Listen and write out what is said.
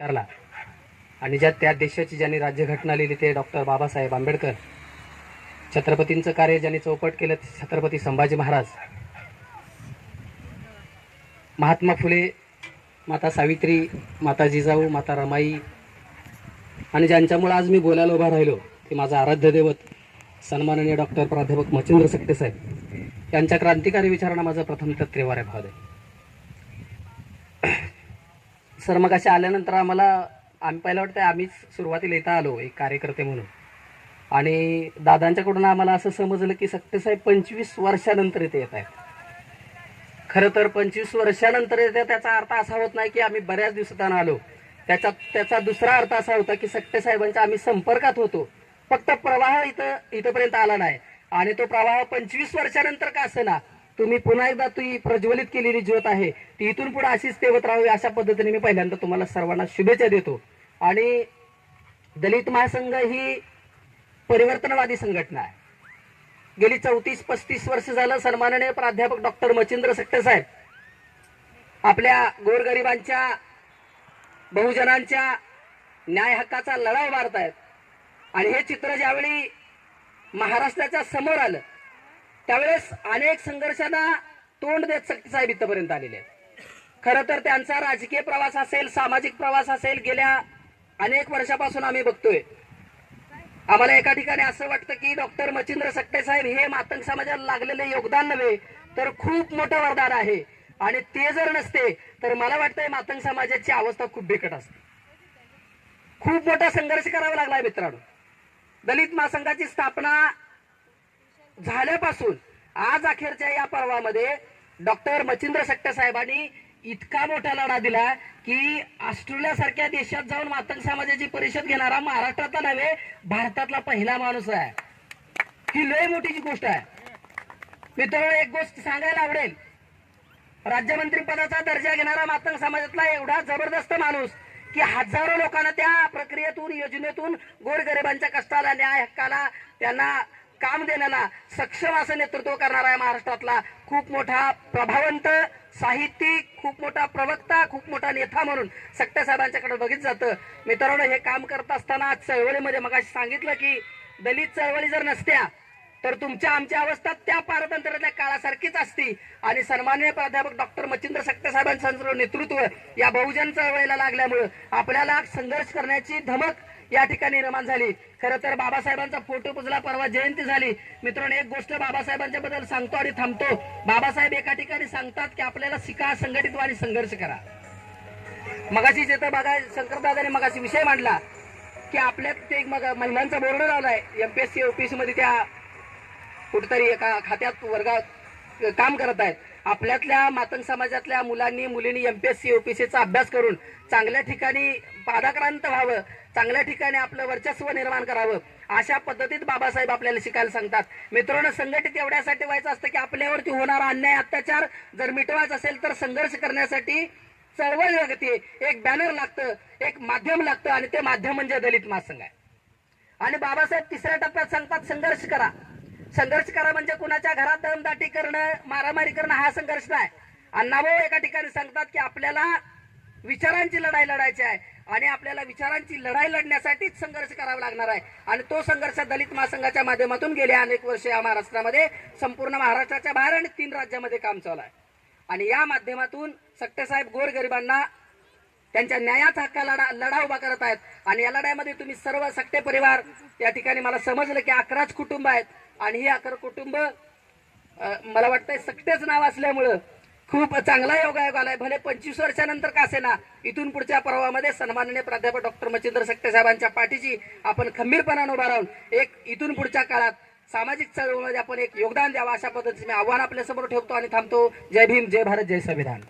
करला आणि ज्या त्या देशाची ज्यांनी राज्यघटना लिहिली ते डॉक्टर बाबासाहेब आंबेडकर. छत्रपतींचं कार्य ज्यांनी चौपट केलं ते छत्रपती संभाजी महाराज. महात्मा फुले माता सावित्री माता जिजाऊ माता रमाई. आणि ज्यांच्यामुळे आज मी बोलायला उभा राहिलो ते माझा आराध्य दैवत सन्माननीय डॉक्टर प्राध्यापक मच्छिंद्र सकटे यांच्या क्रांतिकारी विचारांना माझं प्रथम तत्रेवार आहे भाव आहे सर मग असे आल्यानंतर आम्हाला आम्ही पहिलं वाटतं आम्हीच सुरुवातीला इथं आलो एक कार्यकर्ते म्हणून. आणि दादांच्याकडून आम्हाला असं समजलं की सक्तेसाहेब पंचवीस वर्षानंतर इथे येत आहेत. खरं तर पंचवीस वर्षानंतर येते त्याचा अर्थ असा होत नाही की आम्ही बऱ्याच दिवसात आलो. त्याचा त्याचा दुसरा अर्थ असा होता की सक्तेसाहेबांच्या आम्ही संपर्कात होतो. फक्त प्रवाह इथं इथंपर्यंत आला नाही. आणि तो प्रवाह पंचवीस वर्षानंतर का ना तुम्ही पुन्हा एकदा ती प्रज्वलित केलेली ज्योत आहे ती इथून पुढे अशीच तेवत राहावी अशा पद्धतीने मी पहिल्यांदा तुम्हाला सर्वांना शुभेच्छा देतो. आणि दलित महासंघ ही परिवर्तनवादी संघटना आहे. गेली चौतीस पस्तीस वर्ष झालं सन्माननीय प्राध्यापक डॉक्टर मच्छिंद्र सक्टे साहेब आपल्या गोरगरिबांच्या बहुजनांच्या न्याय हक्काचा लढा उभारत आहेत आणि हे चित्र ज्यावेळी महाराष्ट्राच्या समोर आलं त्यावेळेस अनेक संघर्षांना तोंड देत शक्तीसाहेब इथपर्यंत आलेले आहेत. खरं तर त्यांचा राजकीय प्रवास असेल सामाजिक प्रवास असेल गेल्या अनेक वर्षापासून आम्ही बघतोय. आम्हाला एका ठिकाणी असं वाटतं की डॉक्टर मच्छिंद्र सकटे साहेब हे मातंग समाजाला लागलेले योगदान नव्हे तर खूप मोठं वरदान आहे. आणि ते जर नसते तर मला वाटतंय मातंग समाजाची अवस्था खूप बिकट असते. खूप मोठा संघर्ष करावा लागलाय मित्रांनो. दलित महासंघाची स्थापना झाल्यापासून आज अखेरच्या या पर्वामध्ये डॉक्टर मच्छिंद्र सट्टे साहेबांनी इतका मोठा लढा दिला की ऑस्ट्रेलियासारख्या देशात जाऊन मातंग समाजाची परिषद घेणारा महाराष्ट्रातला नव्हे भारतातला पहिला माणूस आहे. ही लय मोठीची गोष्ट आहे. मित्रांनो एक गोष्ट सांगायला आवडेल. राज्यमंत्री पदाचा दर्जा घेणारा मातंग समाजातला एवढा जबरदस्त माणूस की हजारो लोकांना त्या प्रक्रियेतून योजनेतून गोरगरिबांच्या कष्टाला न्याय हक्काला त्यांना काम देण्याला सक्षम असं नेतृत्व करणारा आहे महाराष्ट्रातला खूप मोठा प्रभावंत साहित्यिक खूप मोठा प्रवक्ता खूप मोठा नेता म्हणून सक्ते साहेबांच्याकडे बघित जातं. मित्रांनो हे काम करत असताना चळवळीमध्ये मग सांगितलं की दलित चळवळी जर नसत्या तर तुमच्या आमच्या अवस्था त्या पारतंत्र्यातल्या काळासारखीच असती. आणि सन्मान्य प्राध्यापक डॉक्टर मच्छिंद्र सक्तेसाहेबांचं नेतृत्व या बहुजन चळवळीला लागल्यामुळं आपल्याला संघर्ष करण्याची धमक या ठिकाणी निर्माण झाली. खरं तर बाबासाहेबांचा फोटो पुजला परवा जयंती झाली. मित्रांनो एक गोष्ट बाबासाहेबांच्या बद्दल सांगतो आणि थांबतो. बाबासाहेब एका ठिकाणी सांगतात की आपल्याला शिका संघटित आणि संघर्ष करा. मगाशी जिथं बघा शंकरदादाने मगाशी विषय मांडला की आपल्यात ते एक मग महिलांचा बोर्ड लावलाय. एमपीएससी ओपीएससी मध्ये त्या कुठेतरी एका खात्यात वर्गात काम करत आहेत. आपल्यातल्या मातंग समाजातल्या मुलांनी मुलींनी एमपीएससी ओपीसीचा अभ्यास करून चांगल्या ठिकाणी पादाक्रांत व्हावं चांगल्या ठिकाणी आपलं वर्चस्व निर्माण करावं अशा पद्धतीत बाबासाहेब आपल्याला शिकायला सांगतात. मित्रांनो संघटित एवढ्यासाठी व्हायचं असतं की आपल्यावरती होणारा अन्याय अत्याचार जर मिटवायचा असेल तर संघर्ष करण्यासाठी चळवळ लागते. एक बॅनर लागतं एक माध्यम लागतं आणि ते माध्यम म्हणजे दलित महासंघ आहे. आणि बाबासाहेब तिसऱ्या टप्प्यात सांगतात संघर्ष करा. संघर्ष करा म्हणजे कुणाच्या घरात दमदाटी करणं मारामारी करणं हा संघर्ष नाही. अण्णाभाऊ एका ठिकाणी सांगतात की आपल्याला विचारांची लढाई लढायची आहे आणि आपल्याला विचारांची लढाई लढण्यासाठीच संघर्ष करावा लागणार आहे. आणि तो संघर्ष दलित महासंघाच्या माध्यमातून गेल्या अनेक वर्ष या महाराष्ट्रामध्ये संपूर्ण महाराष्ट्राच्या बाहेर आणि तीन राज्यामध्ये काम चालू आहे. आणि या माध्यमातून सक्तेसाहेब गोरगरिबांना त्यांच्या न्यायाचा हक्का लढा लढा उभा करत आहेत. आणि या लढाईमध्ये तुम्ही सर्व सक्ते परिवार या ठिकाणी मला समजलं की अकराच कुटुंब आहेत. आणि ही अकरा कुटुंब मला वाटतंय सक्तेच नाव असल्यामुळं खूप चांगला योगायोग आलाय. भले पंचवीस वर्षानंतर का असेना इथून पुढच्या पर्वामध्ये सन्माननीय प्राध्यापक डॉक्टर मच्छिंद्र सक्ते साहेबांच्या पाठीची आपण खंबीरपणानं उभा राहून एक इथून पुढच्या काळात सामाजिक चळवळीमध्ये आपण एक योगदान द्यावं अशा पद्धतीने मी आव्हान आपल्यासमोर ठेवतो आणि थांबतो. जय भीम जय भारत जय संविधान.